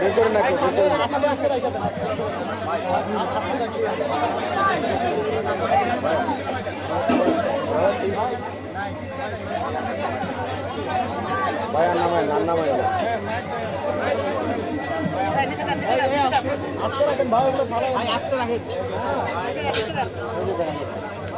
বের করে না ভাই আর নামায় না আর নামায় না ভাই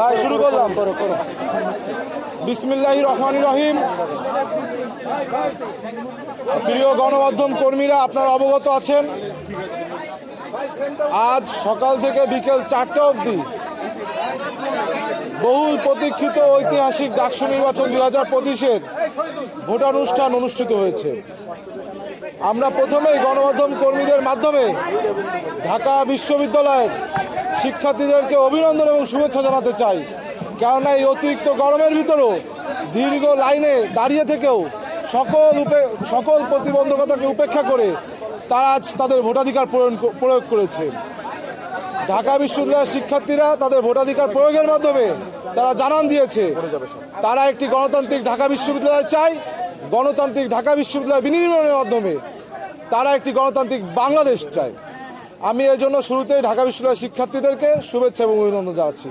ভাই, শুরু করলাম। করো করো বিসমিল্লাহ রহমান রহিম। প্রিয় গণমাধ্যম কর্মীরা, আপনারা অবগত আছেন, আজ সকাল থেকে বিকেল চারটে অবধি বহুল প্রতীক্ষিত ঐতিহাসিক ডাকসু নির্বাচন দুই হাজার পঁচিশের ভোটানুষ্ঠান অনুষ্ঠিত হয়েছে। আমরা প্রথমেই গণমাধ্যম কর্মীদের মাধ্যমে ঢাকা বিশ্ববিদ্যালয়ের শিক্ষার্থীদেরকে অভিনন্দন এবং শুভেচ্ছা জানাতে চাই। কেননা এই অতিরিক্ত গরমের ভিতরেও দীর্ঘ লাইনে দাঁড়িয়ে থেকেও সকল উপে, সকল প্রতিবন্ধকতাকে উপেক্ষা করে তারা আজ তাদের ভোটাধিকার প্রয়োগ- প্রয়োগ করেছে। ঢাকা বিশ্ববিদ্যালয়ের শিক্ষার্থীরা তাদের ভোটাধিকার প্রয়োগের মাধ্যমে তারা জানান দিয়েছে, তারা একটি গণতান্ত্রিক ঢাকা বিশ্ববিদ্যালয় চায় গণতান্ত্রিক ঢাকা বিশ্ববিদ্যালয় বিনির্মাণের মাধ্যমে তারা একটি গণতান্ত্রিক বাংলাদেশ চায়। আমি এই জন্য শুরুতেই ঢাকা বিশ্ববিদ্যালয়ের শিক্ষার্থীদেরকে শুভেচ্ছা এবং অভিনন্দন জানাচ্ছি।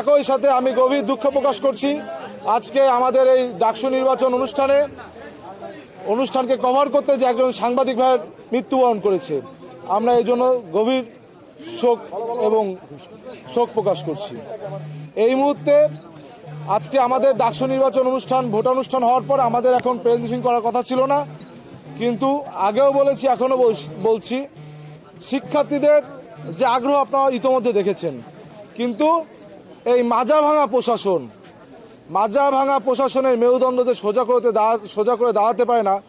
একই সাথে আমি গভীর দুঃখ প্রকাশ করছি। আজকে আমাদের এই ডাকসু নির্বাচন অনুষ্ঠানে, অনুষ্ঠানকে কভার করতে যে একজন সাংবাদিক ভাইয়ের মৃত্যুবরণ করেছে, আমরা এই জন্য গভীর শোক এবং শোক প্রকাশ করছি। এই মুহূর্তে আজকে আমাদের ডাকসু নির্বাচন অনুষ্ঠান, ভোটানুষ্ঠান হওয়ার পর আমাদের এখন প্রেস ব্রিফিং করার কথা ছিল না। কিন্তু আগেও বলেছি এখনও বল- বলছি, শিক্ষার্থীদের যে আগ্রহ আপনারা ইতোমধ্যে দেখেছেন। কিন্তু এই মাজা ভাঙা প্রশাসন মাজা ভাঙা প্রশাসনের মেরুদণ্ড যে সোজা করতে সোজা করে দাঁড়াতে পারে না,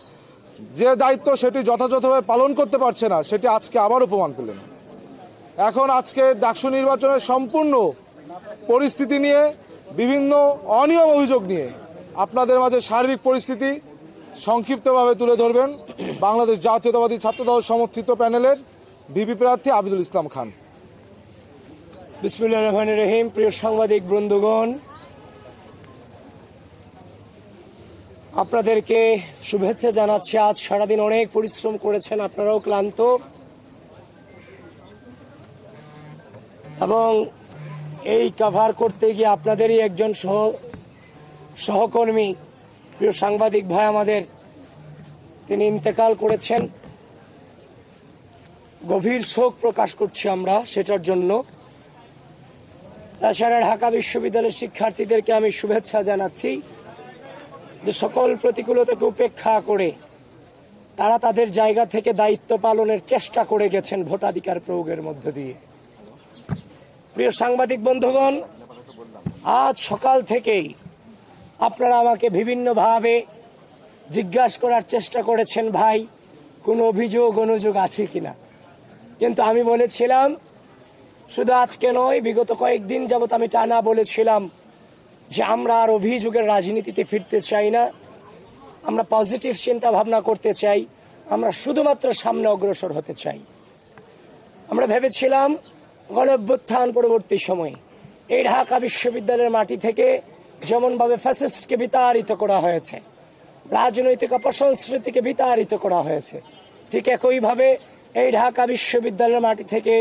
যে দায়িত্ব সেটি যথাযথভাবে পালন করতে পারছে না, সেটি আজকে আবারও প্রমাণ পেলেন এখন আজকে ডাকসু নির্বাচনের সম্পূর্ণ পরিস্থিতি নিয়ে বিভিন্ন অনিয়ম অভিযোগ নিয়ে আপনাদের মাঝে সার্বিক পরিস্থিতি সংক্ষিপ্তভাবে তুলে ধরবেন। বাংলাদেশ জাতীয়তাবাদী ছাত্রদল সমর্থিত প্যানেলের বিপি প্রার্থী আবিদুল ইসলাম খান। বিসমুল্লাহ রহমান রহিম। প্রিয় সাংবাদিক বন্ধুগণ, আপনাদেরকে শুভেচ্ছা জানাচ্ছি। আজ সারাদিন অনেক পরিশ্রম করেছেন, আপনারাও ক্লান্ত। এবং এই কাভার করতে গিয়ে আপনাদেরই একজন সহ, সহকর্মী, প্রিয় সাংবাদিক ভাই আমাদের, তিনি ইন্তেকাল করেছেন। গভীর শোক প্রকাশ করছি আমরা সেটার জন্য। তাছাড়া ঢাকা বিশ্ববিদ্যালয়ের শিক্ষার্থীদেরকে আমি শুভেচ্ছা জানাচ্ছি যে সকল প্রতিকূলতাকে উপেক্ষা করে তারা তাদের জায়গা থেকে দায়িত্ব পালনের চেষ্টা করে গেছেন ভোটাধিকার প্রয়োগের মধ্য দিয়ে। প্রিয় সাংবাদিক বন্ধুগণ, আজ সকাল থেকেই আপনারা আমাকে বিভিন্নভাবে জিজ্ঞাসা করার চেষ্টা করেছেন, ভাই, কোনো অভিযোগ, অনুযোগ আছে কিনা? কিন্তু আমি বলেছিলাম, শুধু আজকে নয়, বিগত কয়েকদিন যাবত আমি টানা বলেছিলাম যে আমরা আর অভিযোগের রাজনীতিতে ফিরতে চাই না। আমরা পজিটিভ চিন্তা ভাবনা করতে চাই। আমরা শুধুমাত্র সামনে অগ্রসর হতে চাই। আমরা ভেবেছিলাম গণ অভ্যুত্থান পরবর্তী সময়ে। এই ঢাকা বিশ্ববিদ্যালয়ের মাটি থেকে যেমনভাবে ফ্যাসিস্টকে বিতাড়িত করা হয়েছে, রাজনৈতিক অপসংস্কৃতিকে বিতাড়িত করা হয়েছে, ঠিক একইভাবে এই ঢাকা বিশ্ববিদ্যালয়ের মাটি থেকে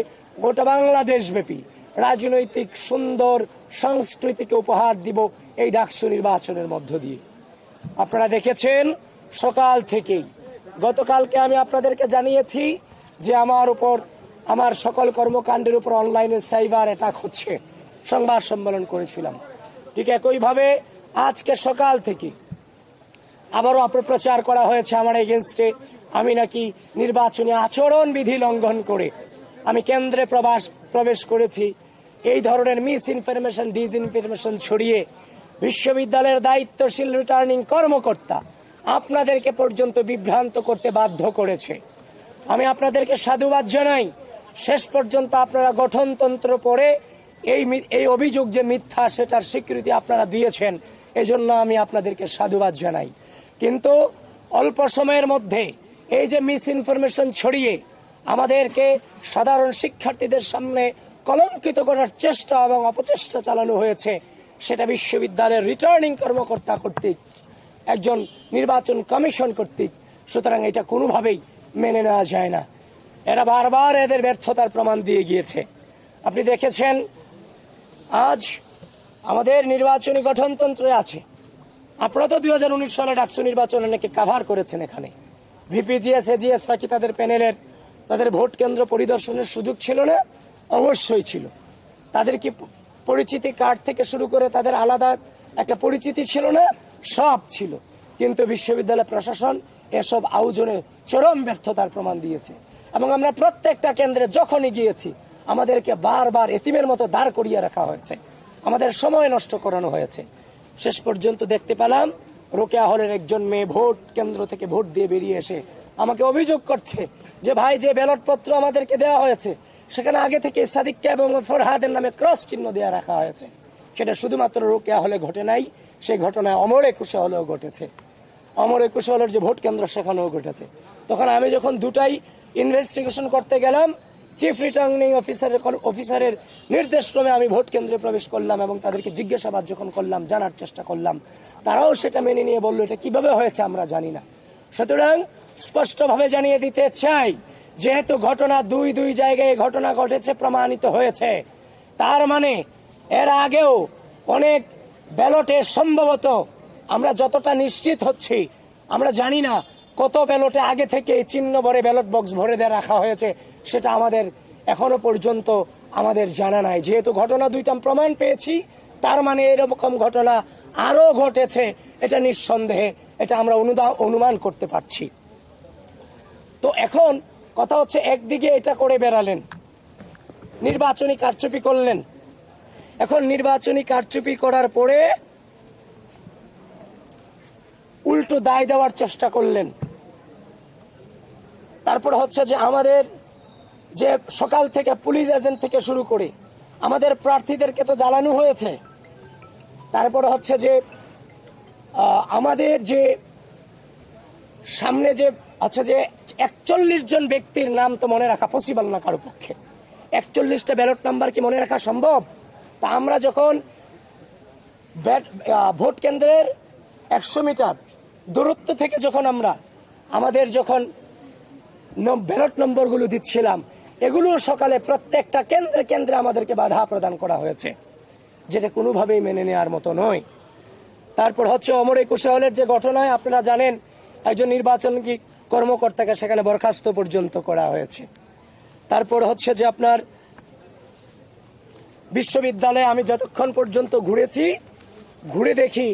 গোটা বাংলাদেশ ব্যাপী রাজনৈতিক সুন্দর সংস্কৃতিকে উপহার দিব এই ডাকসু নির্বাচনের মধ্য দিয়ে। আপনারা দেখেছেন, সকাল থেকেই গতকালকে আমি আপনাদেরকে জানিয়েছি যে আমার উপর আমার সকল কর্মকাণ্ডের উপর অনলাইনে সাইবার অ্যাটাক হচ্ছে। সংবাদ সম্মেলন করেছিলাম। ঠিক একইভাবে আজকে সকাল থেকে আবারও অপপ্রচার করা হয়েছে আমার এগেনস্টে। আমি নাকি নির্বাচনী আচরণ বিধি লঙ্ঘন করে আমি কেন্দ্রে প্রবাস প্রবেশ করেছি। এই ধরনের মিস ইনফরমেশন ডিস ইনফরমেশন ছড়িয়ে বিশ্ববিদ্যালয়ের দায়িত্বশীল রিটার্নিং কর্মকর্তা আপনাদেরকে পর্যন্ত বিভ্রান্ত করতে বাধ্য করেছে। আমি আপনাদেরকে সাধুবাদ জানাই। শেষ পর্যন্ত আপনারা গঠনতন্ত্র পড়ে এই এই অভিযোগ যে মিথ্যা সেটার স্বীকৃতি আপনারা দিয়েছেন, এজন্য আমি আপনাদেরকে সাধুবাদ জানাই। কিন্তু অল্প সময়ের মধ্যে এই যে মিস ইনফরমেশন ছড়িয়ে আমাদেরকে সাধারণ শিক্ষার্থীদের সামনে কলঙ্কিত করার চেষ্টা এবং অপচেষ্টা চালানো হয়েছে, সেটা বিশ্ববিদ্যালয়ের রিটার্নিং কর্মকর্তা কর্তৃক, একজন নির্বাচন কমিশন কর্তৃক। সুতরাং এটা কোনোভাবেই মেনে নেওয়া যায় না। এরা বারবার এদের ব্যর্থতার প্রমাণ দিয়ে গিয়েছে। আপনি দেখেছেন, আজ আমাদের নির্বাচনী গঠনতন্ত্রে আছে। আপনারা তো দুই হাজার উনিশ সালে ডাকসু নির্বাচন অনেকে কাভার করেছেন এখানে। ভিপিজিএস এজিএসরা কি তাদের প্যানেলের, তাদের ভোট কেন্দ্র পরিদর্শনের সুযোগ ছিল না? অবশ্যই ছিল। তাদের কি পরিচিতি কার্ড থেকে শুরু করে তাদের আলাদা একটা পরিচিতি ছিল না? সব ছিল। কিন্তু বিশ্ববিদ্যালয় প্রশাসন এসব আয়োজনে চরম ব্যর্থতার প্রমাণ দিয়েছে। এবং আমরা প্রত্যেকটা কেন্দ্রে যখনই গিয়েছি, আমাদেরকে বারবার এতিমের মতো দাঁড় করিয়ে রাখা হয়েছে। আমাদের সময় নষ্ট করানো হয়েছে। শেষ পর্যন্ত দেখতে পেলাম, রোকেয়া হলের একজন মেয়ে ভোট কেন্দ্র থেকে ভোট দিয়ে বেরিয়ে এসে আমাকে অভিযোগ করছে যে, ভাই, যে ব্যালট পত্র আমাদেরকে দেওয়া হয়েছে, সেখানে আগে থেকে সাদিককে এবং ফরহাদের নামে ক্রস চিহ্ন দেওয়া রাখা হয়েছে। সেটা শুধুমাত্র রোকেয়া হলে ঘটে নাই সেই ঘটনায় অমর একুশে হলেও ঘটেছে। অমর একুশে হলের যে ভোট কেন্দ্র, সেখানেও ঘটেছে। তখন আমি যখন দুটাই ইনভেস্টিগেশন করতে গেলাম। চিফ রিটার্নিং অফিসারের অফিসারের নির্দেশক্রমে আমি ভোট কেন্দ্রে প্রবেশ করলাম এবং তাদেরকে জিজ্ঞাসাবাদ যখন করলাম, জানার চেষ্টা করলাম, তারাও সেটা মেনে নিয়ে বলল, এটা কীভাবে হয়েছে আমরা জানি না। সুতরাং স্পষ্টভাবে জানিয়ে দিতে চাই, যেহেতু ঘটনা দুই দুই জায়গায় ঘটনা ঘটেছে, প্রমাণিত হয়েছে। তার মানে এর আগেও অনেক ব্যালটে সম্ভবত আমরা যতটা নিশ্চিত হচ্ছি, আমরা জানি না কত ব্যালটে আগে থেকে এই চিহ্ন ভরে ব্যালট বক্স ভরে দিয়ে রাখা হয়েছে, সেটা আমাদের এখনও পর্যন্ত আমাদের জানা নাই। যেহেতু ঘটনা দুইটা প্রমাণ পেয়েছি, তার মানে এরকম ঘটনা আরও ঘটেছে, এটা নিঃসন্দেহে এটা আমরা অনুদা- অনুমান করতে পারছি। তো এখন কথা হচ্ছে একদিকে এটা করে বেড়ালেন, নির্বাচনী কারচুপি করলেন। এখন নির্বাচনী কারচুপি করার পরে উল্টো দায় দেওয়ার চেষ্টা করলেন। তারপর হচ্ছে যে আমাদের যে সকাল থেকে পুলিশ এজেন্ট থেকে শুরু করে আমাদের প্রার্থীদেরকে তো জ্বালানো হয়েছে। তারপরে হচ্ছে যে আমাদের যে সামনে যে আছে যে একচল্লিশ জন ব্যক্তির নাম তো মনে রাখা পসিবল না কারও পক্ষে। একচল্লিশটা ব্যালট নাম্বার কি মনে রাখা সম্ভব? তা আমরা যখন ভোট কেন্দ্রের একশো মিটার দূরত্ব থেকে যখন আমরা আমাদের যখন ব্যালট নম্বরগুলো দিচ্ছিলাম। এগুলো সকালে প্রত্যেকটা কেন্দ্রে কেন্দ্রে আমাদেরকে বাধা প্রদান করা হয়েছে, যেটা কোনোভাবেই মেনে নেওয়ার মতো নয়। তারপর হচ্ছে অমর একুশে হলের যে ঘটনায় আপনারা জানেন, একজন নির্বাচন কি কর্মকর্তাকে সেখানে বরখাস্ত পর্যন্ত করা হয়েছে। তারপর হচ্ছে যে আপনার বিশ্ববিদ্যালয়ে আমি যতক্ষণ পর্যন্ত ঘুরেছি, ঘুরে দেখি